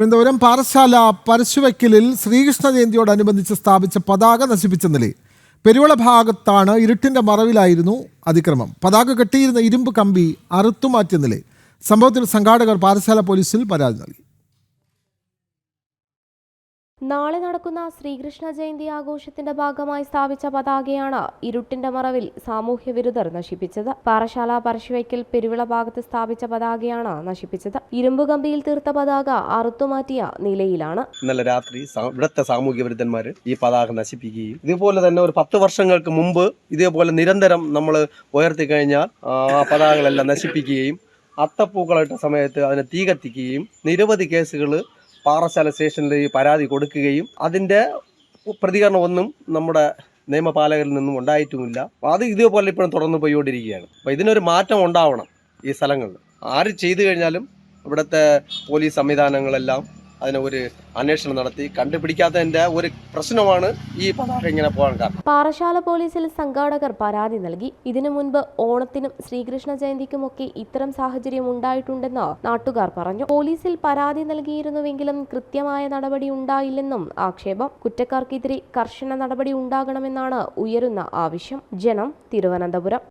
തിരുവനന്തപുരം പാറശാല പരശുവയ്ക്കലിൽ ശ്രീകൃഷ്ണ ജയന്തിയോടനുബന്ധിച്ച് സ്ഥാപിച്ച പതാക നശിപ്പിച്ച നിലയിൽ പെരുവള ഭാഗത്താണ് ഇരുട്ടിന്റെ മറവിലായിരുന്നു അതിക്രമം. പതാക കെട്ടിയിരുന്ന ഇരുമ്പ് കമ്പി അറുത്തുമാറ്റിയ നിലയിൽ സംഭവത്തിൽ സംഘാടകർ പാറശാല പോലീസിൽ പരാതി നൽകി. നാളെ നടക്കുന്ന ശ്രീകൃഷ്ണ ജയന്തി ആഘോഷത്തിന്റെ ഭാഗമായി സ്ഥാപിച്ച പതാകയാണ് ഇരുട്ടിന്റെ മറവിൽ സാമൂഹ്യ വിരുദ്ധർ നശിപ്പിച്ചത്. പാറശാല പരശുവയ്ക്കൽ പെരുവിള ഭാഗത്ത് സ്ഥാപിച്ച പതാകയാണ് നശിപ്പിച്ചത്. ഇരുമ്പ് കമ്പിയിൽ തീർത്ത പതാക അറുത്തുമാറ്റിയ നിലയിലാണ്. ഇന്നലെ രാത്രി ഇവിടുത്തെ സാമൂഹ്യ വിരുദ്ധന്മാർ ഈ പതാക നശിപ്പിക്കുകയും ഇതുപോലെ തന്നെ ഒരു പത്ത് വർഷങ്ങൾക്ക് മുമ്പ് ഇതേപോലെ നിരന്തരം നമ്മൾ ഉയർത്തി കഴിഞ്ഞാൽ ആ പതാകകളെല്ലാം നശിപ്പിക്കുകയും അത്തപ്പൂക്കളിട്ട സമയത്ത് അതിനെ തീ കത്തിക്കുകയും നിരവധി കേസുകൾ പാറശാല സ്റ്റേഷനിൽ ഈ പരാതി കൊടുക്കുകയും അതിന്റെ പ്രതികരണം ഒന്നും നമ്മുടെ നിയമപാലകരിൽ നിന്നും ഉണ്ടായിട്ടുമില്ല. അത് ഇതേപോലെ ഇപ്പോഴും തുടർന്ന് പോയിക്കൊണ്ടിരിക്കുകയാണ്. അപ്പോൾ ഇതിനൊരു മാറ്റം ഉണ്ടാവണം ഈ സ്ഥലങ്ങളിൽ. ആര് ചെയ്തു കഴിഞ്ഞാലും ഇവിടുത്തെ പോലീസ് സംവിധാനങ്ങളെല്ലാം അതിനെ ഒരു അന്വേഷണം നടത്തി. കണ്ടുപിടിക്കാത്തതിന്റെ ഒരു പ്രശ്നമാണ് ഈ പതാക ഇങ്ങനെ പോകാൻ കാരണം. പാറശാല പോലീസിൽ സംഘാടകർ പരാതി നൽകി. ഇതിനു മുൻപ് ഓണത്തിനും ശ്രീകൃഷ്ണ ജയന്തിക്കുമൊക്കെ ഇത്തരം സാഹചര്യം ഉണ്ടായിട്ടുണ്ടെന്ന് നാട്ടുകാർ പറഞ്ഞു. പോലീസിൽ പരാതി നൽകിയിരുന്നുവെങ്കിലും കൃത്യമായ നടപടി ഉണ്ടായില്ലെന്നും ആക്ഷേപം. കുറ്റക്കാർക്കെതിരെ കർശന നടപടി ഉണ്ടാകണമെന്നാണ് ഉയരുന്ന ആവശ്യം. ജനം തിരുവനന്തപുരം.